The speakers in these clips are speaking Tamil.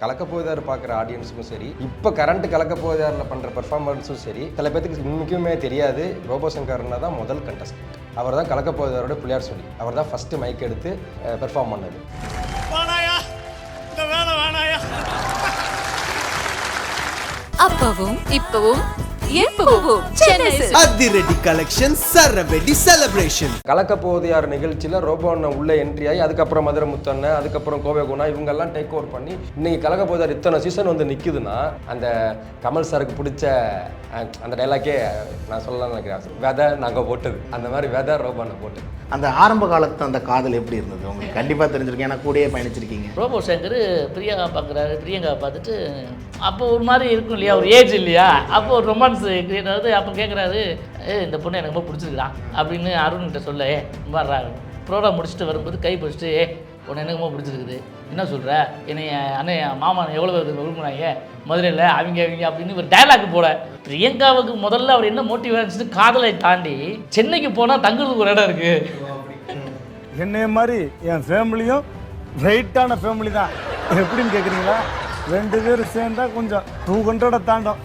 கலக்க போதார் பார்க்குற ஆடியன்ஸுக்கும் சரி இப்போ கரண்ட் கலக்க போதாரில் பண்ணுற பெர்ஃபார்மன்ஸும் சரி சில பேத்துக்கு இன்னைக்குமே தெரியாது. ரோபோ சங்கர்னா தான் முதல் கண்டஸ்டன்ட் அவர் தான் கலக்க போதாரோட பிள்ளையார் சொல்லி அவர் தான் ஃபஸ்ட்டு மைக் எடுத்து பெர்ஃபார்ம் பண்ணது. வேணாயா இந்த வேலை வேணாயா அப்பவும் இப்பவும். அதிரடி கலெக்ஷன் சரவெடி செலிப்ரேஷன் கலக்க போதையார் நிகழ்ச்சியில் ரோபோ அண்ணன் உள்ள என்ட்ரி ஆகி அதுக்கப்புறம் மதுரை முத்தண்ணன் அதுக்கப்புறம் கோவை குணா இவங்கெல்லாம் டேக் ஓவர் பண்ணி இன்னைக்கு கலக்க போதையார் இத்தனை சீசன் வந்து நிற்குதுன்னா அந்த கமல் சாருக்கு பிடிச்ச அந்த டைலாக்கே நான் சொல்லலாம்னு நினைக்கிறேன். விதை நாங்கள் போட்டது. அந்த மாதிரி விதை ரோபோ அண்ணன் போட்டது. அந்த ஆரம்ப காலத்து அந்த காதல் எப்படி இருந்தது? உங்களுக்கு கண்டிப்பாக தெரிஞ்சிருக்கேன் ஏன்னா கூடயே பயணிச்சிருக்கீங்க. ரோபோ சங்கர் பிரியங்கா பார்க்குறாரு பிரியங்கா பார்த்துட்டு அப்போ ஒரு மாதிரி இருக்கும் இல்லையா? ஒரு ஏஜ் இல்லையா? அப்போ ஒரு ரொமான்ஸ் கிரியேட் ஆகுது அப்போ கேட்குறாரு ஏ இந்த பொண்ணு எனக்கு ரொம்ப பிடிச்சிருக்குடா அப்படின்னு அருண்கிட்ட சொல்ல ஏ வர்றா ப்ரோக்ராம் முடிச்சுட்டு வரும்போது கை பிடிச்சிட்டு ஏ உன்னை எனக்கு ரொம்ப பிடிச்சிருக்குது. என்ன சொல்கிற என்னை அண்ணன் என் மாமா எவ்வளோ விரும்புகிறாங்க மதுரையில் அவங்க அவங்க அப்படின்னு ஒரு டயலாக் போட பிரியங்காவுக்கு முதல்ல அவர் என்ன மோட்டிவ் இருந்துச்சு காதலை தாண்டி சென்னைக்கு போனால் தங்குறதுக்கு ஒரு இடம் இருக்குது என்னைய மாதிரி என் ஃபேமிலியும் வெயிட்டான ஃபேமிலி தான். எப்படின்னு கேட்குறீங்களா ரெண்டு பேரும் சேர்ந்தா கொஞ்சம் டூ ஹண்ட்ரடை தாண்டும்.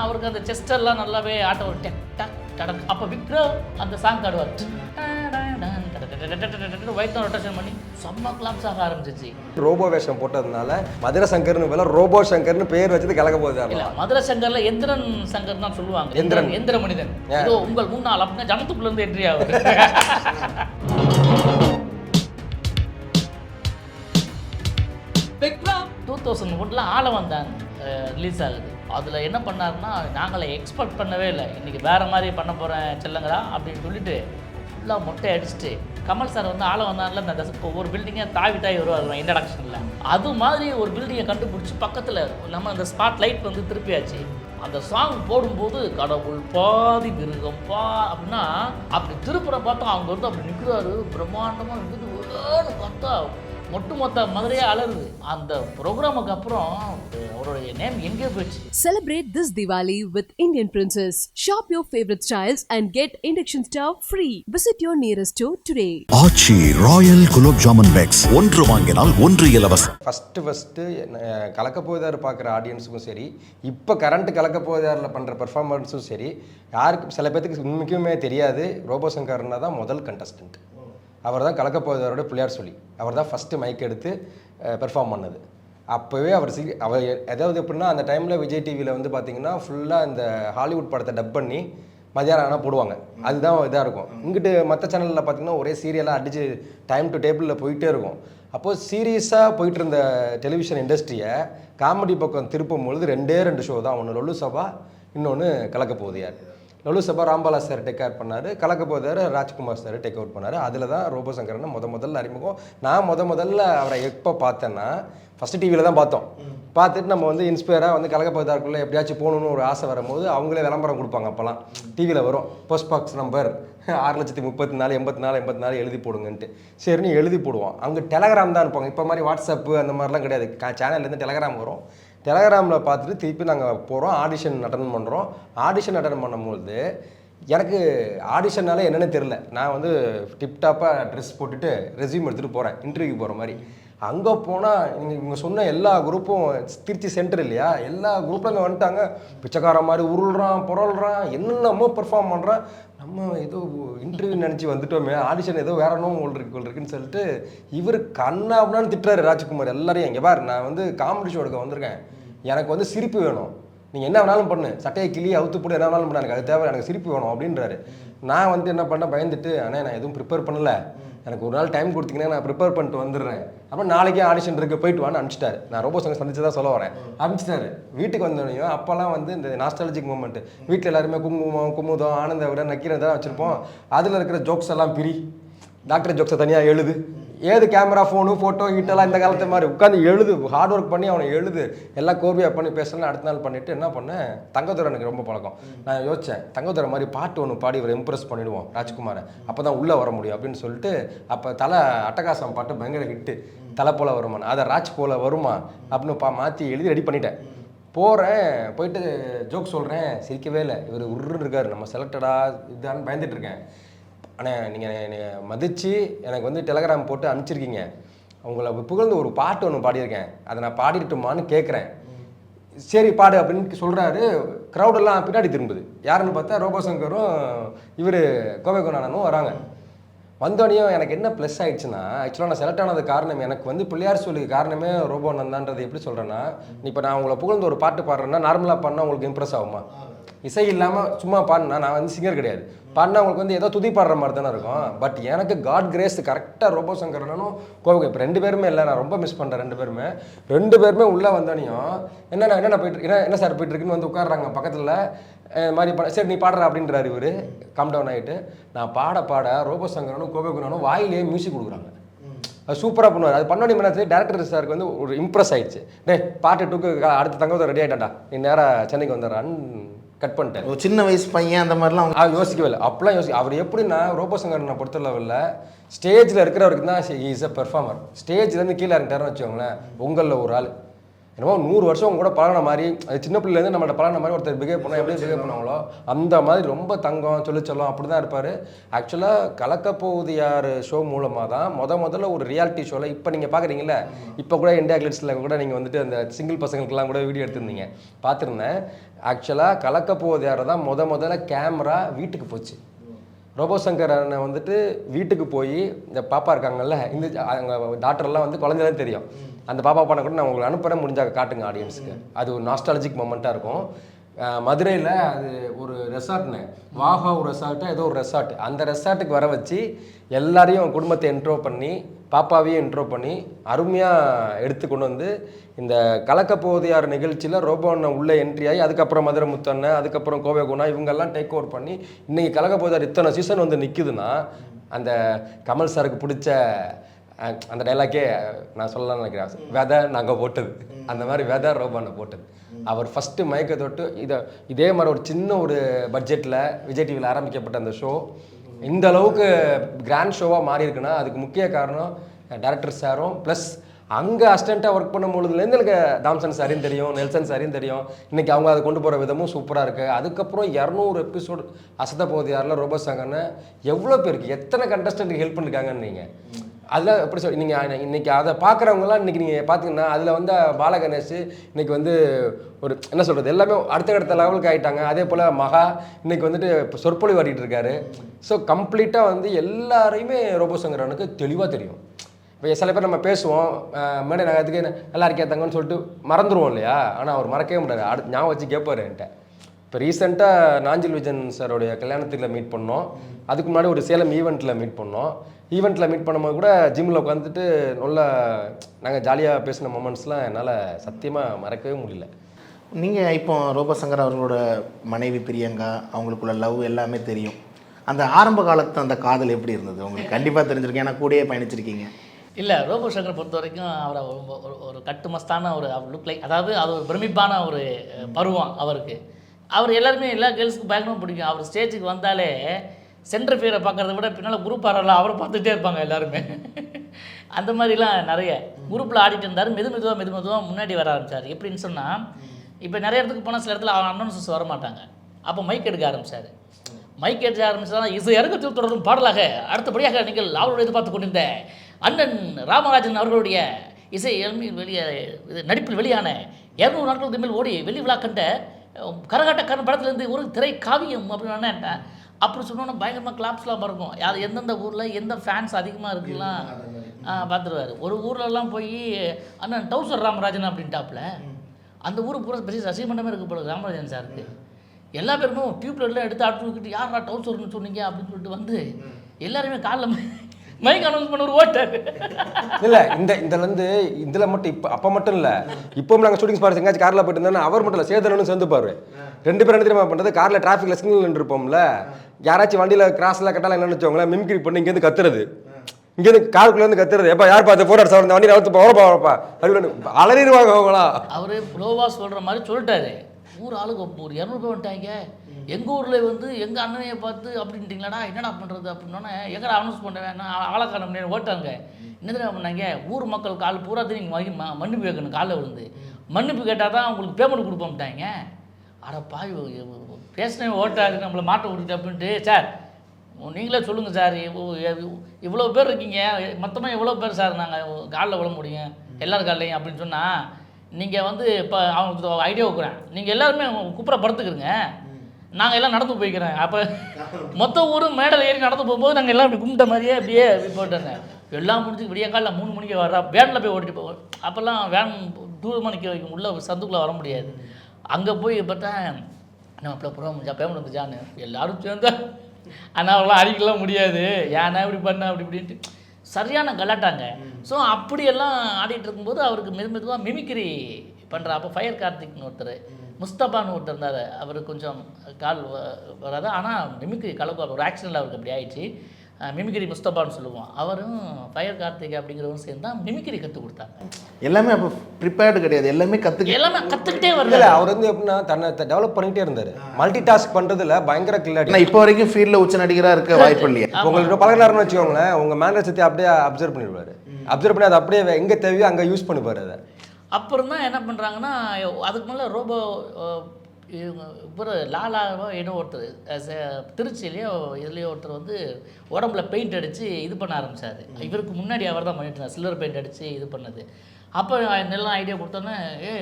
அவருக்கு அந்த செஸ்ட் எல்லாம் நல்லாவே ஆட்ட ஒரு டக் டக் டடக் அப்போ விக்ரம் அந்த சாங் ஆடுவார் ஒயிட் ரொட்டேஷன் பண்ணி செம்ம கிளாப்ஸ் ஆக ஆரம்பிச்சிச்சு ரோபோ வேஷம் போட்டதுனால மதுரை சங்கர்னு பதிலா ரோபோ சங்கர்னு பேர் வச்சது கலக்க போதார் இல்ல மதுரை சங்கர்ல எந்திரன் சங்கர் தான் சொல்லுவாங்க எந்திரன். எந்திர மனிதன் உங்கள் முன்னால் அப்படின்னா ஜனத்துக்குள்ள இருந்து என்ட்ரி ஆகுது டூ தௌசண்ட் ஒன்ல ஆள வந்தான் ரிலீஸ் ஆகுது அதில் என்ன பண்ணாருன்னா நாங்களே எக்ஸ்பெக்ட் பண்ணவே இல்லை. இன்றைக்கி வேறு மாதிரி பண்ண போகிறேன் செல்லுங்களா அப்படின்னு சொல்லிட்டு ஃபுல்லாக மொட்டை அடிச்சுட்டு கமல் சார் வந்து ஆளை வந்தார்ல அந்த ஒவ்வொரு பில்டிங்கே தாவி தாவி வருவார் இன்ட்ரடக்ஷனில் அது மாதிரி ஒரு பில்டிங்கை கண்டுபிடிச்சி பக்கத்தில் நம்ம அந்த ஸ்பாட் லைட் வந்து திருப்பியாச்சு. அந்த சாங் போடும்போது கடவுள் பாதி மிருகம் பா அப்படின்னா அப்படி திருப்புற பார்த்தா அவங்க வந்து அப்படி நிற்கிறாரு பிரம்மாண்டமாக இருக்குது பார்த்தா பார்த்தா ஒட்டுமொத்த மதுரையே அலருது அந்த ப்ரோக்ராமுக்கு அப்புறம் அவருடைய நேம் எங்கே போயிடுச்சு Celebrate this Diwali with Indian Princess. Shop your favorite styles and get induction stove free. Visit your nearest store today. Aachi royal gulab jamun packs ஒன்று வாங்கினால் ஒன்று இலவசம் ஃபஸ்ட்டு ஃபஸ்ட்டு கலக்க போதார் பார்க்குற ஆடியன்ஸுக்கும் சரி இப்போ கரண்ட் கலக்க போதாரில் பண்ணுற பெர்ஃபார்மன்ஸும் சரி யாருக்கு சில பேத்துக்கு இன்னைக்குமே தெரியாது ரோபோ சங்கர்னா தான் முதல் கண்டஸ்டன்ட் அவர் தான் கலக்க போதாரோட பிள்ளையார் சொல்லி. அவர் தான் ஃபஸ்ட்டு மைக் எடுத்து பெர்ஃபார்ம் பண்ணது. அப்போவே அவர் சி அவர் அதாவது எப்படின்னா அந்த டைமில் விஜய் டிவியில் வந்து பார்த்தீங்கன்னா ஃபுல்லாக இந்த ஹாலிவுட் படத்தை டப் பண்ணி மதியானம் ஆனால் போடுவாங்க. அதுதான் இதாக இருக்கும். இங்கிட்டு மற்ற சேனலில் பார்த்தீங்கன்னா ஒரே சீரியலாக அடித்து டைம் டு டேபிளில் போயிட்டே இருக்கும். அப்போது சீரியஸாக போயிட்டு இருந்த டெலிவிஷன் இண்டஸ்ட்ரியை காமெடி பக்கம் திருப்பும் பொழுது ரெண்டே ரெண்டு ஷோ தான். ஒன்று லொல்லு சபா இன்னொன்று கலக்க போகுது யார்? Lollu Sabha Rambala sir take care பண்ணார். கலக்கப்போதார் ராஜ்குமார் சார் டேக் அவுட் பண்ணார். அதில் தான் ரோபசங்கரன் முத முதல்ல அறிமுகம். நான் முத முதல்ல அவரை எப்போ பார்த்தேன்னா ஃபஸ்ட்டு டிவியில் தான் பார்த்தோம். பார்த்துட்டு நம்ம வந்து இன்ஸ்பயராக வந்து கலக்கப்போதாருக்குள்ளே எப்படியாச்சும் போகணுன்னு ஒரு ஆசை வரும்போது அவங்களே விளம்பரம் கொடுப்பாங்க அப்போல்லாம் டிவியில் வரும். போஸ்ட் பாக்ஸ் நம்பர் ஆறு லட்சத்தி முப்பத்தி நாலு எண்பத்தி நாலு எண்பத்தி நாலு எழுதி போடுங்கன்ட்டு. சரின்னு எழுதி போடுவோம். அங்கே டெலகிராம் தான் இருப்பாங்க. இப்போ மாதிரி வாட்ஸ்அப்பு அந்த மாதிரிலாம் கிடையாது. சேனல்லேருந்து டெலகிராம் வரும். டெலகிராமில் பார்த்துட்டு திருப்பி நாங்கள் போகிறோம் ஆடிஷன் அட்டன் பண்ணுறோம் ஆடிஷன் அட்டன் பண்ணும்போது எனக்கு ஆடிஷன்னால என்னன்னு தெரில நான் வந்து டிப்டாப்பாக ட்ரெஸ் போட்டுட்டு ரெஸ்யூம் எடுத்துகிட்டு போகிறேன் இன்டர்வியூ போகிற மாதிரி. அங்கே போனால் இங்கே இவங்க சொன்ன எல்லா குரூப்பும் திருச்சி சென்டர் இல்லையா? எல்லா குரூப்பில் அங்கே வந்துட்டாங்க. பிச்சைக்கார மாதிரி உருள்றான் புரள்றான் என்னென்னமோ பெர்ஃபார்ம் பண்ணுறான் நம்ம ஏதோ இன்டர்வியூ நினச்சி வந்துட்டோமே ஆடிஷன் ஏதோ வேற ஒன்றும் உங்களுக்கு இருக்கு இருக்குன்னு சொல்லிட்டு இவர் கண்ணா அப்படின்னு திட்டுறாரு ராஜ்குமார். எல்லாரையும் இங்கே பாரு நான் வந்து காமெடி ஷோடுக்கு வந்திருக்கேன். எனக்கு வந்து சிரிப்பு வேணும். நீங்கள் என்ன வேணாலும் பண்ணு. சட்டையை கிளி அவுத்து போட்டு என்ன வேணாலும் பண்ணு. எனக்கு அது தேவை எனக்கு சிரிப்பு வேணும் அப்படின்றாரு. நான் வந்து என்ன பண்ண பயந்துட்டு அண்ணே நான் எதுவும் ப்ரிப்பேர் பண்ணல. எனக்கு ஒரு நாள் டைம் கொடுத்தீங்கன்னா நான் ப்ரிப்பேர் பண்ணிட்டு வந்துடுறேன். அப்புறம் நாளைக்கே ஆடிஷன் இருக்கு போயிட்டு வான்னு அனுப்பிச்சிட்டாரு. நான் ரொம்ப சங்க சந்திச்சு தான் சொல்ல வரேன். அனுப்பிச்சிட்டாரு. வீட்டுக்கு வந்தோடனையும் அப்போல்லாம் வந்து இந்த நாஸ்டாலஜிக் மூமெண்ட் வீட்டில் எல்லாருமே குங்குமம் குமுதம் ஆனந்த விட நக்கீரன் தான் வச்சுருப்போம். அதில் இருக்கிற ஜோக்ஸ் எல்லாம் பிரி. டாக்டர் ஜோக்ஸை தனியாக எழுது. ஏது கேமரா ஃபோனு ஃபோட்டோ ஹீட்டெல்லாம் இந்த காலத்து மாதிரி உட்காந்து எழுது ஹார்ட் ஒர்க் பண்ணி அவனை எழுது எல்லாம் கோபியாக பண்ணி பேசலாம் அடுத்த நாள் பண்ணிவிட்டு என்ன பண்ணேன்? தங்கத்துறை எனக்கு ரொம்ப பழக்கம். நான் யோசித்தேன் தங்கத்துறை மாதிரி பாட்டு ஒன்று பாடி இவரை இம்ப்ரெஸ் பண்ணிடுவோம் ராஜ்குமாரை. அப்போ தான் உள்ளே வர முடியும் அப்படின்னு சொல்லிட்டு அப்போ தலை அட்டகாசம் பாட்டு பயங்கர ஹிட்டு தலை போல வருமா? அதை ராஜ் போல வருமா? அப்படின்னு பா மாற்றி எழுதி ரெடி பண்ணிட்டேன். போகிறேன் போயிட்டு ஜோக் சொல்கிறேன் சிரிக்கவே இல்லை. இவர் உருன்னு இருக்காரு நம்ம செலக்டடாக இதான்னு பயந்துட்டு இருக்கேன். அண்ணே நீங்கள் என்னை மதித்து எனக்கு வந்து டெலகிராம் போட்டு அனுப்பிச்சிருக்கீங்க. அவங்கள புகழ்ந்து ஒரு பாட்டு ஒன்று பாடியிருக்கேன். அதை நான் பாடிட்டுமான்னு கேட்குறேன் சரி பாடு அப்படின்னு சொல்கிறாரு க்ரௌடெல்லாம் பின்னாடி திரும்புது. யாருன்னு பார்த்தா ரோபோ சங்கரும் இவர் கோவை குணானனும் வராங்க. வந்தோடனையும் எனக்கு என்ன ப்ளஸ் ஆகிடுச்சுன்னா ஆக்சுவலாக நான் செலக்ட் ஆனது காரணம் எனக்கு வந்து பிள்ளையார் சொல்லுக்கு காரணமே ரோபோ நந்தான்றது எப்படி சொல்கிறேன்னா இப்போ நான் உங்களை புகழ்ந்து ஒரு பாட்டு பாடுறேன்னா நார்மலாக பாடினா உங்களுக்கு இம்ப்ரெஸ் ஆகுமா? இசை இல்லாமல் சும்மா பாடினா நான் வந்து சிங்கர் கிடையாது. பாடினா உங்களுக்கு வந்து ஏதோ துதி பாடுற மாதிரி தானே இருக்கும். பட் எனக்கு காட் கிரேஸ் கரெக்டாக ரோபோ சங்கரனும் கோவை இப்போ ரெண்டு பேருமே இல்லை நான் ரொம்ப மிஸ் பண்ணுறேன் ரெண்டு பேருமே. ரெண்டு பேருமே உள்ளே வந்தோடனையும் என்னென்ன என்னென்ன போயிட்டு என்ன என்ன சார் போயிட்டு இருக்குன்னு வந்து உட்காடுறாங்க பக்கத்தில். மாதிரி பண்ண சரி நீ பாடுற அப்படின்றாரு இவர். கம் டவுன் ஆகிட்டு நான் பாட பாட ரோபோ சங்கரனும் கோவை குணனும் வாயிலேயே மியூசிக் கொடுக்குறாங்க. அது சூப்பராக பண்ணுவார். அது பண்ணோடனே மேலே டேரக்டர் சாருக்கு வந்து ஒரு இம்ப்ரெஸ் ஆயிடுச்சு. டே பாட்டு டூக்கு அடுத்த தங்கத்தை ரெடி ஆகிட்டாடா நீ நேராக சென்னைக்கு வந்துடுறான்னு கட் பண்ணிட்டேன். ஒரு சின்ன வயசு பையன் அந்த மாதிரிலாம் அவங்க அவர் யோசிக்கவே இல்லை. அப்பெல்லாம் யோசிக்க அவர் எப்படின்னா ரோபோ சங்கரனை பொறுத்த லெவலில் ஸ்டேஜில் இருக்கிறவருக்கு தான் இஸ் அ பெர்ஃபார்மர் ஸ்டேஜ்லேருந்து கீழே இறங்கிட்டாருன்னு வச்சுக்கோங்களேன் உங்களில் ஒரு ஆள். என்னமோ நூறு வருஷம் கூட பழகின மாதிரி அது சின்ன பிள்ளைலேருந்து நம்மள்ட்ட பழகின மாதிரி ஒருத்தர் பிஹேவ் பண்ணால் எப்படி பிகேவ் பண்ணுவாங்களோ அந்த மாதிரி ரொம்ப தங்கம் சொல்லிச்சொல்லம் அப்படி தான் இருப்பார் ஆக்சுவலாக கலக்கப்போகுது யார் ஷோ மூலமாக தான் முத முதல்ல ஒரு ரியாலிட்டி ஷோவில் இப்போ நீங்கள் பார்க்குறீங்களே இப்போ கூட இந்தியா கிளிட்ஸில் கூட நீங்கள் வந்துட்டு அந்த சிங்கிள் பசங்களுக்கெல்லாம் கூட வீடியோ எடுத்திருந்தீங்க. பார்த்துருந்தேன் ஆக்சுவலாக கலக்கப்போகுது யார் தான் முத முதல்ல கேமரா வீட்டுக்கு போச்சு. ரோபோ சங்கர் அண்ணன் வந்துட்டு வீட்டுக்கு போய் இந்த பாப்பா இருக்காங்கல்ல இந்த அங்கே டாக்டர்லாம் வந்து குழந்தைதான் தெரியும். அந்த பாப்பா பண்ண கூட நான் உங்களுக்கு அனுப்புகிறேன் முடிஞ்சாக காட்டுங்க ஆடியன்ஸுக்கு அது ஒரு நாஸ்டாலஜிக் மொமெண்ட்டாக இருக்கும். மதுரையில் அது ஒரு ரெசார்ட்னு வாஹா ஒரு ரெசார்ட்டு ஏதோ ஒரு ரெசார்ட் அந்த ரெசார்ட்டுக்கு வர வச்சு எல்லாரையும் குடும்பத்தை என்ட்ரோ பண்ணி பாப்பாவையும் இன்ட்ரோ பண்ணி அருமையாக எடுத்து கொண்டு வந்து இந்த கலக்கப்போதையார் நிகழ்ச்சியில் ரோபோ அண்ணன் உள்ளே என்ட்ரி ஆகி அதுக்கப்புறம் மதுரை முத்தண்ணன் அதுக்கப்புறம் கோவை குணா இவங்கெல்லாம் டேக் ஓவர் பண்ணி இன்றைக்கி கலக்கப்போதையார் இத்தனை சீசன் வந்து நிற்குதுன்னா அந்த கமல் சாருக்கு பிடிச்ச அந்த டைலாக்கே நான் சொல்லலாம்னு நினைக்கிறேன். வெதை நாங்கள் போட்டது. அந்த மாதிரி வெதை ரோபோ அண்ணன் போட்டது. அவர் ஃபஸ்ட்டு மயக்க தொட்டு இதை இதே மாதிரி ஒரு சின்ன ஒரு பட்ஜெட்டில் விஜய் டிவியில் ஆரம்பிக்கப்பட்ட அந்த ஷோ இந்த அளவுக்கு கிராண்ட் ஷோவாக மாறி இருக்குன்னா அதுக்கு முக்கிய காரணம் டேரக்டர் சாரும் ப்ளஸ் அங்கே அஸ்டண்ட்டாக ஒர்க் பண்ணும் பொழுதுலேருந்து எனக்கு தாம்சன் சாரையும் தெரியும் நெல்சன் சாரையும் தெரியும். இன்றைக்கி அவங்க அதை கொண்டு போகிற விதமும் சூப்பராக இருக்குது அதுக்கப்புறம் இரநூறு எபிசோடு அசத்த போகுது யாரில் ரோபோ சாங்கன்னு எவ்வளோ பேருக்கு எத்தனை கண்டஸ்டண்ட்டுக்கு ஹெல்ப் பண்ணிருக்காங்கன்னு நீங்கள் அதில் எப்படி சொல் நீங்கள் இன்றைக்கி அதை பார்க்குறவங்களாம் இன்றைக்கி நீங்கள் பார்த்தீங்கன்னா அதில் வந்து பாலகணேஷ் இன்றைக்கி இன்னைக்கு வந்து ஒரு என்ன சொல்கிறது எல்லாமே அடுத்தடுத்த லெவலுக்கு ஆகிட்டாங்க அதே போல் மகா இன்றைக்கி வந்துட்டு இப்போ சொற்பொழி வாடிட்டு இருக்காரு. ஸோ கம்ப்ளீட்டாக வந்து எல்லாரையுமே ரோபோ சங்கரனுக்கு தெளிவாக தெரியும். இப்போ சில பேர் நம்ம பேசுவோம் மேடை நகரத்துக்கு நல்லா இருக்கே தங்கன்னு சொல்லிட்டு மறந்துடுவோம் இல்லையா? ஆனால் அவர் மறக்கவே முடியாது அடுத்து ஞாபகம் வச்சு கேட்பாரு என்கிட்ட. இப்போ ரீசெண்டாக நாஞ்சில் விஜயன் சாரோடைய கல்யாணத்தில் மீட் பண்ணோம். அதுக்கு முன்னாடி ஒரு சேலம் ஈவெண்ட்டில் மீட் பண்ணோம். ஈவெண்ட்டில் மீட் பண்ணும்போது கூட ஜிம்மில் உட்காந்துட்டு நல்லா நாங்கள் ஜாலியாக பேசின மொமெண்ட்ஸ்லாம் என்னால் சத்தியமாக மறக்கவே முடியல. நீங்கள் இப்போ ரோபசங்கர் அவர்களோட மனைவி பிரியங்கா அவங்களுக்குள்ள லவ் எல்லாமே தெரியும். அந்த ஆரம்ப காலத்து அந்த காதல் எப்படி இருந்தது? உங்களுக்கு கண்டிப்பாக தெரிஞ்சிருக்கேன் ஏன்னா கூடயே பயணிச்சிருக்கீங்க. இல்லை ரோபோ சங்கர் பொறுத்த வரைக்கும் அவரை ஒரு- ஒரு ஒரு கட்டுமஸ்தான ஒரு லுக் லைக் அதாவது அது ஒரு பிரமிப்பான ஒரு பருவம் அவருக்கு. அவர் எல்லாருமே எல்லா கேர்ள்ஸுக்கும் பயங்கரமாக பிடிக்கும். அவர் ஸ்டேஜுக்கு வந்தாலே சென்டர் ஃபீரை பார்க்கறத விட பின்னால் குரூப் ஆடலாம் அவரை பார்த்துட்டே இருப்பாங்க எல்லாருமே. அந்த மாதிரிலாம் நிறைய. குரூப்பில் ஆடிட்டு இருந்தார். மெது மெதுவாக மெது மெதுவாக முன்னாடி வர ஆரம்பிச்சார். எப்படின்னு சொன்னால் இப்போ நிறைய இடத்துக்கு போனால் சில இடத்துல அவன் அனௌன்சஸ் வர மாட்டாங்க. அப்போ மைக் எடுக்க ஆரம்பிச்சார். மைக் எடுக்க ஆரம்பிச்சா இது இறக்கத்தில் தொடரும் பாடலாக. அடுத்தபடியாக நீங்கள் அவரோட எதிர்பார்த்து கொண்டிருந்த அண்ணன் ராமராஜன் அவர்களுடைய இசை எழுமையில் வெளியே இது நடிப்பில் வெளியான இரநூறு நாட்களுக்கு மேல் ஓடி வெளி விழா கண்ட கரகாட்டக்காரன் படத்துலேருந்து ஒரு திரை காவியம் அப்படின்னு நினைட்டேன் அப்படி சொன்னோன்னா பயங்கரமாக கிளாப்ஸ்லாம் இருக்கும் அது எந்தெந்த ஊரில் எந்த ஃபேன்ஸ் அதிகமாக இருக்குலாம் பார்த்துருவாரு ஒரு ஊர்லலாம் போய் அண்ணன் டவுசர் ராமராஜன் அப்படின்ட்டாப்புல. அந்த ஊருக்கு பூரா பெரிய ரசிகமண்டமே இருக்கு போல ராமராஜன் சாருக்கு. எல்லா பேருமே டியூப் லைட்லாம் எடுத்து ஆட்டு தூக்கிட்டு யாரா டவுசர்னு சொன்னீங்க? அப்படின்னு சொல்லிட்டு வந்து எல்லாருமே காலில் மைக் அனௌன்ஸ் பண்ண ஒரு ஓட்டாரு. இல்லை இந்த இதுலேருந்து இதில் மட்டும் இப்போ அப்போ மட்டும் இல்லை. இப்போவும் நாங்கள் ஷூட்டிங் ஸ்பாட்ஸ் எங்கேயாச்சும் காரில் போயிட்டு இருந்தோம்னா அவர் மட்டும் இல்லை சேதனனும் சேர்ந்து பாரு. ரெண்டு பேரும் என்ன தெரியுமா பண்ணுறது காரில் டிராஃபிக்கில் சிக்னல் இருப்போம்ல யாராச்சும் வண்டியில் கிராஸில் கட்டால என்னன்னு வச்சவங்களேன் மிமிக்ரி பண்ணி இங்கேருந்து கத்துறது. இங்கேருந்து காருக்குள்ளேருந்து கத்துறது. எப்போ யார் பார்த்து ஃபோர் ஹவர்ஸ் வண்டியில் அவுத்து போகிறப்பா அலறிடுவாங்க அவங்களா அவர் லோவா சொல்கிற மாதிரி சொல்லிட்டாரு. ஊர் ஆளுக்கு ஒரு இரநூறு பேர் வந்துட்டாங்க. எங்கள் ஊரில் வந்து எங்கள் அண்ணனையை பார்த்து அப்படின்ட்டிங்களாடா என்னடா பண்ணுறது அப்படின்னோடனே எங்கடா அனௌன்ஸ் பண்ணுவேன் நான் ஆளக்கான ஓட்டாங்க. என்ன பண்ணாங்க? ஊர் மக்கள் கால் பூரா நீங்கள் மன்னிப்பு கேட்கணும் காலைல விழுந்து. மன்னிப்பு கேட்டால் தான் உங்களுக்கு பேமெண்ட் கொடுப்போம்ட்டாங்க அட பாய் பேசினே ஓட்டாரு நம்மளை மாட்ட விட்டுட்டு அப்படின்ட்டு. சார் நீங்களே சொல்லுங்கள் சார் இவ்வளோ பேர் இருக்கீங்க மொத்தமாக எவ்வளோ பேர் சார் நாங்கள் காலில் விழ முடியும்? எல்லார் காலையும் அப்படின்னு சொன்னால் நீங்கள் வந்து இப்போ அவங்க ஐடியா வைக்கிறேன். நீங்கள் எல்லாருமே குப்புற படுத்துக்கிறங்க நாங்கள் எல்லாம் நடந்து போய்க்கிறேன். அப்போ மொத்த ஊரும் மேடல் ஏறி நடந்து போகும்போது நாங்கள் எல்லாம் இப்படி கும்பிட்ட மாதிரியே அப்படியே இப்படி போட்டாங்க எல்லாம் முடிஞ்சு விடிய காலையில் மூணு மணிக்கு வர்றா வேனில் போய் ஓட்டிட்டு போவோம் அப்போல்லாம் வேன் தூரமாக நிற்க வைக்கும் உள்ள சந்துக்குள்ளே வர முடியாது. அங்கே போய் பார்த்தா நம்ம அப்போ ப்ரோம் முடிஞ்சா பேமெண்ட் வந்துச்சான்னு எல்லாரும் சேர்ந்தா ஆனால் அவங்களாம் அடிக்கலாம் முடியாது. ஏன்னா இப்படி பண்ண அப்படி இப்படின்ட்டு. சரியான கலாட்டாங்க. ஸோ அப்படியெல்லாம் ஆடிட்டு இருக்கும்போது அவருக்கு மெது மெதுவாக மிமிக்ரி பண்ணுற அப்போ ஃபயர் கார்த்திக்னு ஒருத்தர் முஸ்தபான்னு ஒருத்தர் இருந்தார். அவர் கொஞ்சம் கால் வராது. ஆனால் மிமிக்ரி கலக்கு ஒரு ஆக்சிடென்ட் அவருக்கு அப்படி ஆயிடுச்சு. மிமிக்ரி முஸ்தபான்னு சொல்லுவோம். அவரும் ஃபயர் கார்த்திக் அப்படிங்கிறவரும் சேர்ந்து தான் மிமிக்ரி கற்றுக் கொடுத்தாங்க. எல்லாமே அப்போ ப்ரிப்பேர்டு கிடையாது. எல்லாமே கற்றுக்க எல்லாமே கற்றுக்கிட்டே வரல இல்ல, அவர் வந்து எப்படின்னா தன்னை டெவலப் பண்ணிட்டே இருந்தாரு. மல்டி டாஸ்க் பண்றதுல பயங்கர கில்லாடி இப்போ வரைக்கும் ஃபீல்டில் உச்ச நடிகராக இருக்க வாய்ப்பு இல்லையா. உங்களுக்கு பழகினாருன்னு வச்சுக்கோங்களேன் உங்க மேனேஜத்தை அப்படியே அப்சர்வ் பண்ணிடுவாரு. அப்சர்வ் பண்ணி அதை அப்படியே எங்க தேவையோ அங்க யூஸ் பண்ணிப்பாரு அதை. அப்புறம் தான் என்ன பண்ணுறாங்கன்னா அதுக்கு மேலே ரோபோ இவங்க இவர் லாலாவோ ஏதோ ஒருத்தர். திருச்சியிலையோ இதுலேயோ ஒருத்தர் வந்து உடம்புல பெயிண்ட் அடித்து இது பண்ண ஆரம்பிச்சாரு. இவருக்கு முன்னாடி அவர் தான் பண்ணிட்டு இருந்தார். சில்வர் பெயிண்ட் அடித்து இது பண்ணது. அப்போ நெல்லாம் ஐடியா கொடுத்தோன்னே ஏ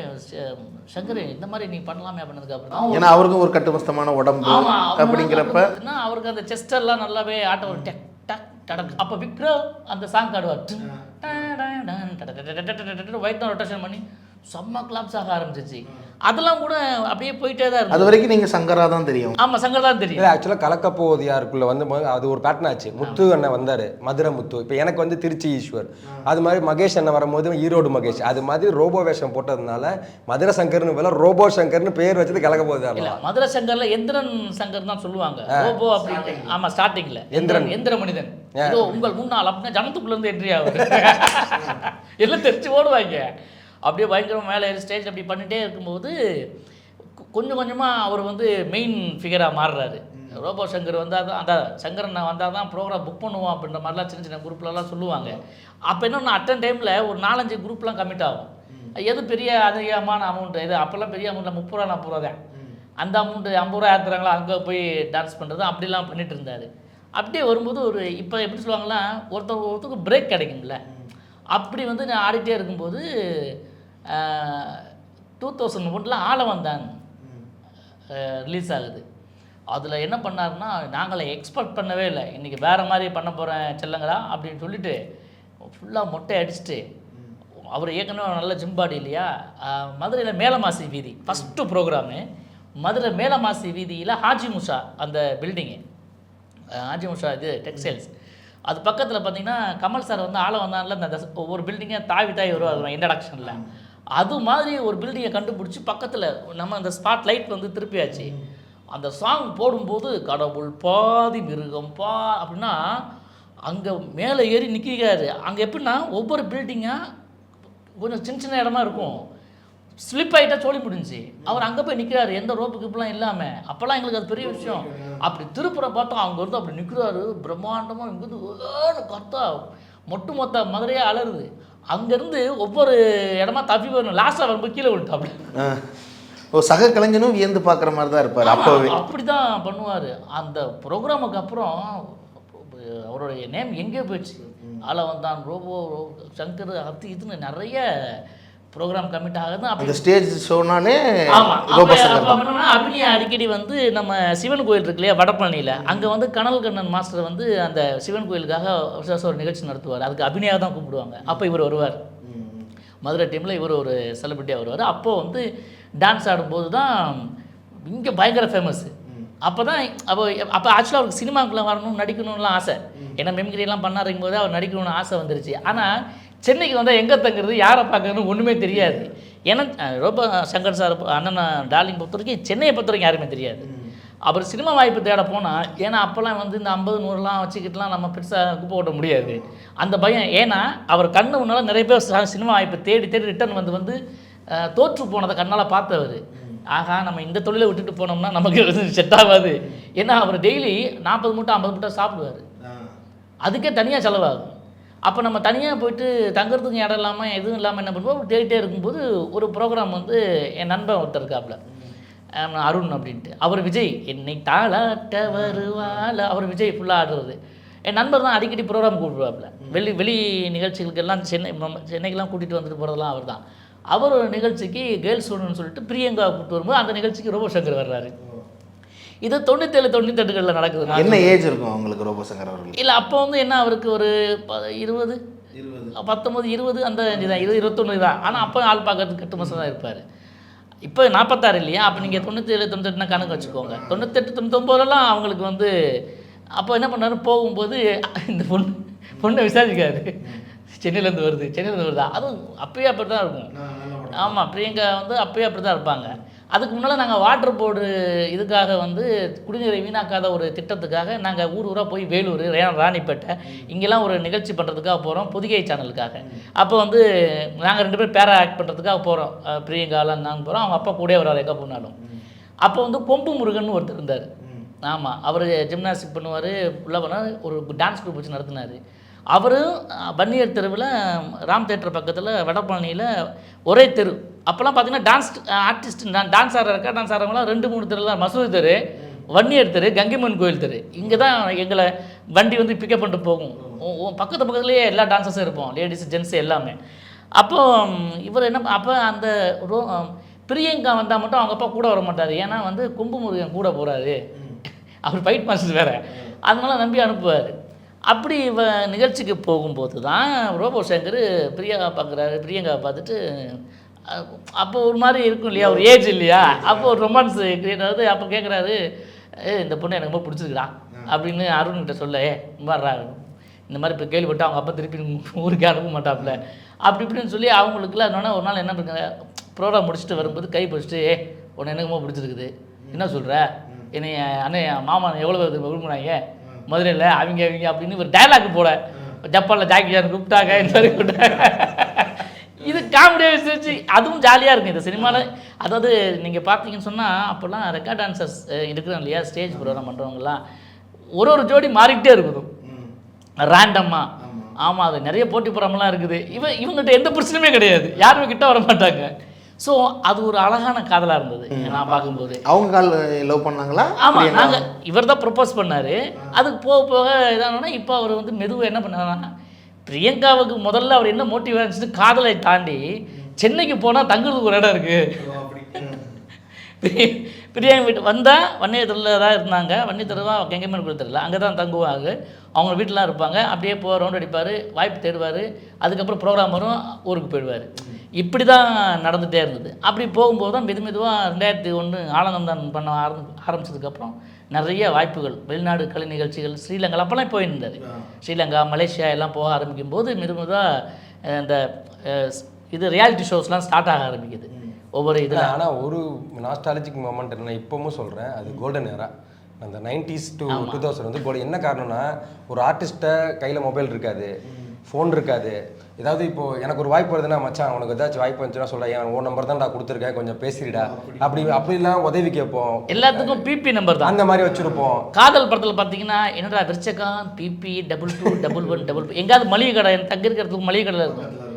சங்கர் இந்த மாதிரி நீ பண்ணலாமே அப்படின்னதுக்கு அப்புறம் ஏன்னா அவருக்கும் ஒரு கட்டுமஸ்தமான உடம்பு அப்படிங்கிறப்ப அவருக்கு அந்த செஸ்ட் எல்லாம் நல்லாவே ஆட்டம் ஒரு டக் டக் டடக் அப்போ விக்ரோ அந்த சாங் ஆடுவார் வயிற்று ரொட்டேஷன் பண்ணி செம்ம கிளாப்ஸ் ஆக ஆரம்பிச்சிச்சு. அதெல்லாம் கூட அப்படியே போயிட்டே தான் அது இருந்தது. வரைக்கும் நீங்கள் சங்கரா தான் தெரியும். ஆமா சங்கர் தான் தெரியும். இல்ல ஆக்சுவலாக கலக்கப்போவது யாருக்குள்ள வந்து அது ஒரு பேட்டர்ன் ஆச்சு. முத்து அண்ணன் வந்தாரு மதுரை முத்து. இப்போ எனக்கு வந்து திருச்சி ஈஸ்வர். அது மாதிரி மகேஷ் அண்ணன் வரும்போது ஈரோடு மகேஷ். அது மாதிரி ரோபோ வேஷம் போட்டதுனால மதுரை சங்கர்னு பதிலா ரோபோ சங்கர்னு பேர் வச்சது கலக்கப்போவது இல்ல யாருலாம் மதுரை சங்கர்ல எந்திரன் சங்கர் தான் சொல்லுவாங்க. ரோபோ அப்படின்னு. ஆமா ஸ்டார்டிங்ல எந்திரன். எந்திரன். எந்திர மனிதன். உங்கள் முன்னால் அப்படின்னா ஜனத்துக்குள்ள இருந்து என்ட்ரி ஆகுது. எல்லாம் தெரிச்சு ஓடுவாங்க. அப்படியே பயங்கரமா மேலே ஏறி ஸ்டேஜ் அப்படி பண்ணிட்டே இருக்கும்போது கொஞ்சம் கொஞ்சமா அவர் வந்து மெயின் ஃபிகராக மாறுறாரு. ரோபோ சங்கர் வந்தால் தான் அந்த சங்கரன் வந்தால் தான் ப்ரோக்ராம் புக் பண்ணுவோம் அப்படின்ற மாதிரிலாம் சின்ன சின்ன குரூப்லலாம் சொல்லுவாங்க. அப்போ என்னன்னா அட்டன் டைமில் ஒரு நாலஞ்சு குரூப்லாம் கமிட் ஆகும். எது பெரிய அதிகமான அமௌண்ட் இது அப்போல்லாம் பெரிய அமௌண்ட்டில் முப்பது ரூபா நாற்பது ரூபா தான். அந்த அமௌண்ட்டு ஐம்பது ரூபா ஏற்றுறாங்களோ அங்கே போய் டான்ஸ் பண்ணுறது அப்படிலாம் பண்ணிட்டு இருந்தார். அப்படியே வரும்போது ஒரு இப்போ எப்படி சொல்லுவாங்கன்னா ஒருத்தர் ஒருத்தருக்கு பிரேக் கிடைக்கும்ல. அப்படி வந்து நான் ஆடிட்டே இருக்கும்போது டூ தௌசண்ட் ஒன்றில் ஆள வந்தான். ரிலீஸ் ஆகுது. அதில் என்ன பண்ணாருன்னா நாங்களே எக்ஸ்பெக்ட் பண்ணவே இல்லை. இன்றைக்கி வேறு மாதிரி பண்ண போகிறேன் செல்லங்களா அப்படின்னு சொல்லிட்டு ஃபுல்லாக மொட்டை அடிச்சுட்டு அவர் ஏற்கனவே நல்ல ஜிம்பாடி இல்லையா? மதுரையில் மேலமாசி வீதி ஃபஸ்ட்டு ப்ரோக்ராமு மதுரை மேலமாசி வீதியில் ஹாஜி முஷா அந்த பில்டிங்கு ஹாஜி முஷா இது டெக்ஸ்டைல்ஸ் அது பக்கத்தில் பார்த்தீங்கன்னா கமல் சார் வந்து ஆள வந்தான்ல இந்த ஒவ்வொரு பில்டிங்கை தாவி தாவி வருவார் இன்ட்ரடக்ஷனில் அது மாதிரி ஒரு பில்டிங்கை கண்டுபிடிச்சி பக்கத்தில் நம்ம அந்த ஸ்பாட் லைட் வந்து திருப்பியாச்சு. அந்த சாங் போடும்போது கடவுள் பாதி மிருகம் பா அப்படின்னா அங்கே மேலே ஏறி நிற்கிறாரு அங்கே எப்படின்னா ஒவ்வொரு பில்டிங்காக கொஞ்சம் சின்ன சின்ன இடமா இருக்கும். ஸ்லிப் ஆகிட்டா சோழி முடிஞ்சு. அவர் அங்கே போய் நிற்கிறாரு எந்த ரோப்பு கிப்பெலாம் இல்லாமல் அப்போல்லாம் எங்களுக்கு அது பெரிய விஷயம். அப்படி திருப்புற பார்த்தா அவங்க வந்து அப்படி நிற்கிறாரு பிரம்மாண்டமாக இங்கேருந்து ஏன்னு கத்தா மொட்டு மொத்த மதுரையே அலறுது. அங்கேருந்து ஒவ்வொரு இடமா தப்பி வரணும் லாஸ்ட்டாக வரும்போது கீழே விழுட்டாப்ல. ஓ சக கலைஞனும் வியந்து பார்க்குற மாதிரி தான் இருப்பார் அப்போவே. அப்படி தான் பண்ணுவார். அந்த ப்ரோக்ராமுக்கு அப்புறம் அவருடைய நேம் எங்கேயோ போயிடுச்சு. ஆள வந்தான் ரோபோ ரோ- சங்கர் அது இதுன்னு நிறைய ப்ரோக்ராம் கமிட் ஆகுது அப்படி ஸ்டேஜ் ஷோனாலே ஆமா ரோபோ அப்ப- சங்கர் அப்ப தான். என்னன்னா, அபிநயா அடிக்கடி வந்து நம்ம சிவன் கோயில் இருக்கு இல்லையா வடபழனியில் அங்கே வந்து கனல் கண்ணன் மாஸ்டர் வந்து அந்த சிவன் கோயிலுக்காக வருஷம் ஒரு நிகழ்ச்சி நடத்துவார். அதுக்கு அபிநயா தான் கூப்பிடுவாங்க. அப்போ இவர் வருவார். மதுரை டீமில் இவர் ஒரு செலிபிரிட்டியாக வருவார். அப்போ வந்து டான்ஸ் ஆடும்போது தான் இங்கே பயங்கர ஃபேமஸ் அப்போ தான் அப்போ அப்போ ஆக்சுவலாக அவருக்கு சினிமாக்குள்ளே வரணும் நடிக்கணும்லாம் ஆசை. ஏன்னா மெமிக்ரிலாம் பண்ணாருக்கும் போது அவர் நடிக்கணும்னு ஆசை வந்துருச்சு. ஆனால் சென்னைக்கு வந்தால் எங்கே தங்குறது யாரை பார்க்கறதுன்னு ஒன்றுமே தெரியாது. ஏன்னா ரொம்ப சங்கர் சார் அண்ணன் டார்லிங் பொறுத்த வரைக்கும் சென்னையை பொறுத்த வரைக்கும் யாருமே தெரியாது. அப்புறம் சினிமா வாய்ப்பு தேட போனால் ஏன்னா அப்போல்லாம் வந்து இந்த ஐம்பது நூறுலாம் வச்சுக்கிட்டுலாம் நம்ம பெருசாக குப்பை ஓட்ட முடியாது. அந்த பயம் ஏன்னா அவர் கண்ணு முன்னால் நிறைய பேர் சினிமா வாய்ப்பு தேடி தேடி ரிட்டர்ன் வந்து வந்து தோற்று போனதை கண்ணால் பார்த்தவர். ஆகா நம்ம இந்த தொழிலை விட்டுட்டு போனோம்னா நமக்கு செட் ஆகாது. ஏன்னா அவர் டெய்லி நாற்பது மூட்டை ஐம்பது மூட்டை சாப்பிடுவார். அதுக்கே தனியாக செலவாகும். அப்போ நம்ம தனியாக போயிட்டு தங்குறதுக்கு இடம் இல்லாமல் எதுவும் இல்லாமல் என்ன பண்ணுவோம்? தேடிட்டே இருக்கும்போது ஒரு ப்ரோக்ராம் வந்து என் நண்பன் ஒருத்தர் இருக்காப்புல. அருண் அப்படின்ட்டு. அவர் விஜய் என்னை தாளாட்ட வருவாள். அவர் விஜய் ஃபுல்லாக ஆடுறது. என் நண்பர் தான் அடிக்கடி ப்ரோக்ராம் கூப்பிடுவாப்புல. வெளி வெளி நிகழ்ச்சிகளுக்கெல்லாம் சென்னை ம- சென்னைக்கெல்லாம் கூட்டிகிட்டு வந்துட்டு போகிறதெல்லாம் அவர் தான். அவர் ஒரு நிகழ்ச்சிக்கு கேர்ள்ஸ் ஒன்றுன்னு சொல்லிட்டு பிரியங்கா கூப்பிட்டு வரும்போது அந்த நிகழ்ச்சிக்கு ரோபோ சங்கர் வர்றாரு. இது தொண்ணூத்தேழு தொண்ணூத்தெட்டுகளில் நடக்குது. என்ன ஏஜ் இருக்கும் அவங்களுக்கு ரோபோசங்கர் அவர்கள் இல்லை அப்போ வந்து என்ன அவருக்கு ஒரு இருபது? பத்தொம்பது இருபது அந்த தான் இருபது இருபத்தொன்று தான் ஆனால் அப்போ ஆள் பார்க்கறதுக்கு எட்டு மாதம் தான் இருப்பார். இப்போ நாற்பத்தாறு இல்லையா? அப்போ நீங்கள் தொண்ணூற்றேழு தொண்ணூத்தெட்டுனா கணக்கு வச்சுக்கோங்க. தொண்ணூத்தெட்டு தொண்ணூத்தொம்போதெல்லாம் அவங்களுக்கு வந்து அப்போ என்ன பண்ணாரு? போகும்போது இந்த பொண்ணு பொண்ணை விசாரிக்காரு. சென்னையிலேருந்து வருது. சென்னையிலேருந்து வருதா? அதுவும் அப்பயே அப்படி தான் இருக்கும் ஆமாம் பிரியங்கா வந்து அப்பயே அப்படி தான் இருப்பாங்க. அதுக்கு முன்னால் நாங்கள் வாட்டர் போர்டு இதுக்காக வந்து குடிநீரை வீணாக்காத ஒரு திட்டத்துக்காக நாங்கள் ஊர் ஊராக போய் வேலூர் ராணிப்பேட்டை இங்கெல்லாம் ஒரு நிகழ்ச்சி பண்ணுறதுக்காக போகிறோம் புதிகை சேனலுக்காக அப்போ வந்து நாங்கள் ரெண்டு பேரும் பேரா ஆக்ட் பண்ணுறதுக்காக போகிறோம் பிரியங்காலாம் நாங்கள் போகிறோம் அவங்க அப்பா கூடயே வராரு எங்கே போனாலும். அப்போ வந்து கொம்பு முருகன் ஒருத்தர் இருந்தார். ஆமாம் அவர் ஜிம்னாஸ்டிக் பண்ணுவார் ஃபுல்லாக பண்ணார் ஒரு டான்ஸ் குரூப் வச்சு நடத்தினார். அவரும் வன்னியர் தெருவில் ராம் தேட்டர் பக்கத்தில் வடபழனியில் ஒரே தெரு. அப்போல்லாம் பார்த்தீங்கன்னா டான்ஸ் ஆர்டிஸ்ட் டான்ஸ் ஆடுற ரெக்கா டான்ஸ் ஆடுறவங்களாம் ரெண்டு மூணு தெருலாம். மசூதி தெரு வன்னியர் தெரு கங்கைமன் கோயில் தெரு. இங்கே தான் எங்களை வண்டி வந்து பிக்கப் பண்ணிட்டு போகும். பக்கத்து பக்கத்துலேயே எல்லா டான்ஸஸும் இருப்போம். லேடிஸ் ஜென்ஸ் எல்லாமே. அப்போ ம், இவர் என்ன அப்போ அந்த ரோ பிரியங்கா வந்தால் மட்டும் அவங்க அப்பா கூட வர மாட்டார். ஏன்னா வந்து கும்பு முருகன் கூட போகிறாரு அவர் ஃபைட் மாஸ்டர் வேறு. அதனால நம்பி அனுப்புவார். அப்படி இவ நிகழ்ச்சிக்கு போகும்போது தான் ரோபோ சங்கர் பிரியங்கா பார்க்குறாரு பிரியங்காவை பார்த்துட்டு அப்போ ஒரு மாதிரி இருக்கும் இல்லையா? ஒரு ஏஜ் இல்லையா? அப்போ ஒரு ரொமான்ஸ் கிரியேட் ஆகுது அப்போ கேட்குறாரு ஏ இந்த பொண்ணு எனக்கு ரொம்ப பிடிச்சிருக்கிறான் அப்படின்னு அருண்கிட்ட சொல்ல ஏ வர்றா இந்த மாதிரி இப்போ கேள்விப்பட்டு அவங்க அப்பா திருப்பி ஊருக்கு அனுப்ப மாட்டாப்புல. அப்படி இப்படின்னு சொல்லி அவங்களுக்குலாம் என்னன்னா ஒரு நாள் என்ன பண்ணுங்க ப்ரோக்ராம் முடிச்சுட்டு வரும்போது கை பிடிச்சிட்டு ஏ உன்னை எனக்கு ரொம்ப பிடிச்சிருக்குது. என்ன சொல்கிற என்னை அண்ணே மாமா எவ்வளோ விரும்புகிறாங்க மதுரையில் அவங்க அவங்க அப்படின்னு ஒரு டயலாக் போட ஜப்பானில் ஜாக்கி ஜான் கூப்பிட்டாங்க இந்த மாதிரி கூப்பிட்டாங்க. இது காமெடியாக விசிரிச்சு அதுவும் ஜாலியாக இருக்கும் இந்த சினிமாவில் அதாவது நீங்கள் பார்த்தீங்கன்னு சொன்னால் அப்போல்லாம் ரெக்கார்ட் டான்சர்ஸ் இருக்கிறோம் இல்லையா? ஸ்டேஜ் ப்ரோக்ராம் பண்ணுறவங்கலாம் ஒரு ஒரு ஜோடி மாறிக்கிட்டே இருக்குது. ரேண்டமாக ஆமாம் அது நிறைய போட்டி புறமெல்லாம் இருக்குது. இவன் இவங்ககிட்ட எந்த பிரச்சனையுமே கிடையாது. யாருமே கிட்ட வர மாட்டாங்க ஸோ அது ஒரு அழகான காதலாக இருந்தது. நான் பார்க்கும்போது. அவங்க கால் லவ் பண்ணாங்களா? ஆமாம்? நாங்கள் இவர் தான் ப்ரப்போஸ் பண்ணார். அதுக்கு போக போக இதானோன்னா இப்போ அவர் வந்து மெதுவாக என்ன பண்ணாருன்னா பிரியங்காவுக்கு முதல்ல அவர் என்ன மோட்டிவ் இருந்துச்சு காதலை தாண்டி சென்னைக்கு போனால் தங்குறதுக்கு ஒரு இடம் இருக்குது பிரியாணி வீட்டு வந்தால் வன்னியத்தில் தான் இருந்தாங்க. வன்னியத்தருவா கெங்கமேன் கொடுத்துருல அங்கே தான் தங்குவாங்க. அவங்க வீட்டிலாம் இருப்பாங்க. அப்படியே போ ரவுண்ட் அடிப்பார். வாய்ப்பு தேடுவார். அதுக்கப்புறம் ப்ரோக்ராம் வரும். ஊருக்கு போயிடுவார். இப்படி தான் நடந்துகிட்டே இருந்தது. அப்படி போகும்போது தான் மெது மெதுவாக ரெண்டாயிரத்தி ஒன்று ஆலங்கந்தான் பண்ண ஆரம்பி ஆரம்பிச்சதுக்கப்புறம் நிறைய வாய்ப்புகள். வெளிநாடு கலை நிகழ்ச்சிகள் ஸ்ரீலங்கா அப்போல்லாம் போயிருந்தார் ஸ்ரீலங்கா மலேசியா எல்லாம் போக ஆரம்பிக்கும் போது மெது மெதுவாக இந்த இது ரியாலிட்டி ஷோஸ்லாம் ஸ்டார்ட் ஆக ஆரம்பிக்குது. ஒவ்வொரு இதில். ஆனால் ஒரு நாஸ்டாலஜிக் மூமெண்ட் என்ன இப்போவும் சொல்கிறேன் அது கோல்டன் ஏரா அந்த நைன்டிஸ் டு டூ தௌசண்ட் வந்து கோல்டன் என்ன காரணம்னா ஒரு ஆர்டிஸ்ட்டை கையில் மொபைல் இருக்காது. ஃபோன் இருக்காது. ஏதாவது இப்போ எனக்கு ஒரு வாய்ப்பு வருதுன்னா மச்சான் உனக்கு ஏதாச்சும் வாய்ப்பு வந்துச்சுன்னா சொல்ல என் உன் நம்பர் தான்டா கொடுத்துருக்கேன் கொஞ்சம் பேசிடுடா. அப்படி அப்படிலாம் உதவி கேட்போம். எல்லாத்துக்கும் பிபி நம்பர் தான். அந்த மாதிரி வச்சுருப்போம். காதல் படத்தில் பார்த்தீங்கன்னா என்னடா விருச்சகான் PP double two double one double எங்கேயாவது மளிகை கடை தங்க இருக்கிறதுக்கு மளிகை கடையில் இருக்கும்.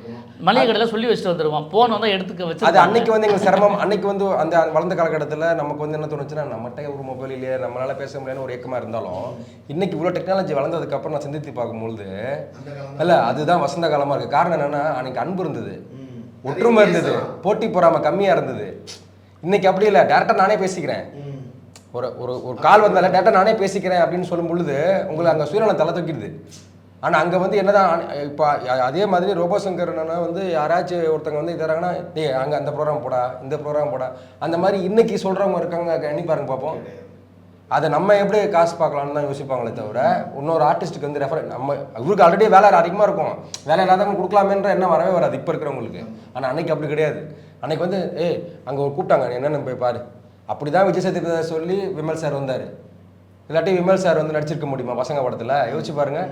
மளிகை கடையில் சொல்லி வச்சுட்டு வந்துடுவான் போன் வந்தால் எடுத்துக்க வச்சு அது அன்னைக்கு வந்து எங்களுக்கு சிரமம் அன்னைக்கு வந்து அந்த வளர்ந்த காலகட்டத்தில் நமக்கு வந்து என்ன தோணுச்சுன்னா நம்மகிட்ட ஒரு மொபைல் இல்லையே நம்மளால பேச முடியாதுன்னு ஒரு ஏக்கமாக இருந்தாலும் இன்னைக்கு இவ்வளோ டெக்னாலஜி வளர்ந்ததுக்கப்புறம் நான் சிந்தித்து பார்க்கும்பொழுது இல்லை அதுதான் வசந்த காலமாக இருக்குது காரணம் என்னன்னா அன்னைக்கு அன்பு இருந்தது. ஒற்றுமை இருந்தது. போட்டி பொறாமை கம்மியாக இருந்தது. இன்னைக்கு அப்படி இல்லை. டேரெக்டாக நானே பேசிக்கிறேன். ஒரு ஒரு ஒரு கால் வந்தால டேட்டா நானே பேசிக்கிறேன் அப்படின்னு சொல்லும் பொழுது உங்களுக்கு அங்கே சூரியனை தலை தூக்கிடுது. ஆனால் அங்கே வந்து என்னதான் இப்போ அதே மாதிரி ரோபோ சங்கர் வந்து யாராச்சும் ஒருத்தங்க வந்து தராங்கன்னா டேய் அங்கே அந்த ப்ரோக்ராம் போடா இந்த ப்ரோக்ராம் போடா. அந்த மாதிரி இன்னைக்கு சொல்கிறவங்க இருக்காங்க எண்ணி பாருங்க பார்ப்போம் அதை நம்ம எப்படி காசு பார்க்கலாம்னு தான் யோசிப்பாங்களே தவிர இன்னொரு ஆர்டிஸ்ட்டுக்கு வந்து ரெஃபர் நம்ம இவருக்கு ஆல்ரெடி வேலை அதிகமாக இருக்கும். வேலை இல்லாதவங்க கொடுக்கலாமேன்ற எண்ணம் வரவே வராது இப்போ இருக்கிறவங்களுக்கு. ஆனால் அன்னைக்கு அப்படி கிடையாது. அன்னைக்கு வந்து ஏய் அங்கே ஒரு கூப்பிட்டாங்க நீ என்னென்னு போய் பாரு. அப்படி தான் விஜய் சேதுபதி சொல்லி விமல் சார் வந்தார். இல்லாட்டி விமல் சார் வந்து நடிச்சிருக்க முடியுமா பசங்க படத்தில்? யோசிச்சு பாருங்கள்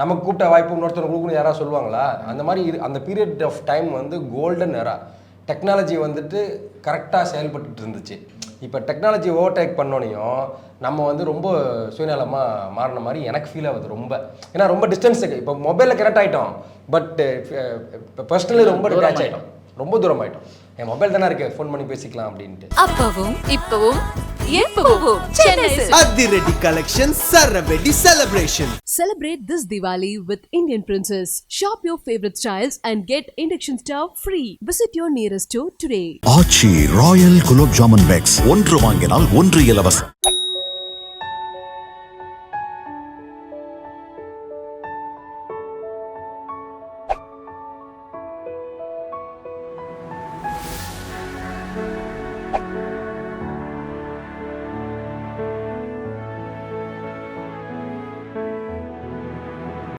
நமக்கு கூப்பிட்ட வாய்ப்பு இன்னொருத்தர் கொடுக்கணும் யாராவது சொல்லுவாங்களா? அந்த மாதிரி இது அந்த பீரியட் ஆஃப் டைம் வந்து கோல்டன் era. டெக்னாலஜி வந்துட்டு கரெக்டாக செயல்பட்டுட்டு இருந்துச்சு. இப்போ டெக்னாலஜி ஓவர்டேக் பண்ணோனையும் நம்ம வந்து ரொம்ப சுயநலமாக மாறின மாதிரி எனக்கு ஃபீல் ஆகுது ரொம்ப. ஏன்னா ரொம்ப டிஸ்டன்ஸ் இப்போ மொபைலில் கனெக்ட் ஆகிட்டோம் பட் பர்சனலி ரொம்ப தூரம் டச் ஆயிட்டோம். ஆகிட்டோம் ரொம்ப தூரம் ஆயிட்டோம். என் மொபைல் தானே இருக்கு. ஃபோன் பண்ணி பேசிக்கலாம் அப்படின்ட்டு. அப்பவும் இப்பவும் அதிரடி collection சரவெடி celebration Celebrate this Diwali with Indian Princess. Shop your favorite styles and get induction stove free. Visit your nearest store today. Aachi royal gulab jamun packs ஒன்று வாங்கினால் ஒன்று இலவசம்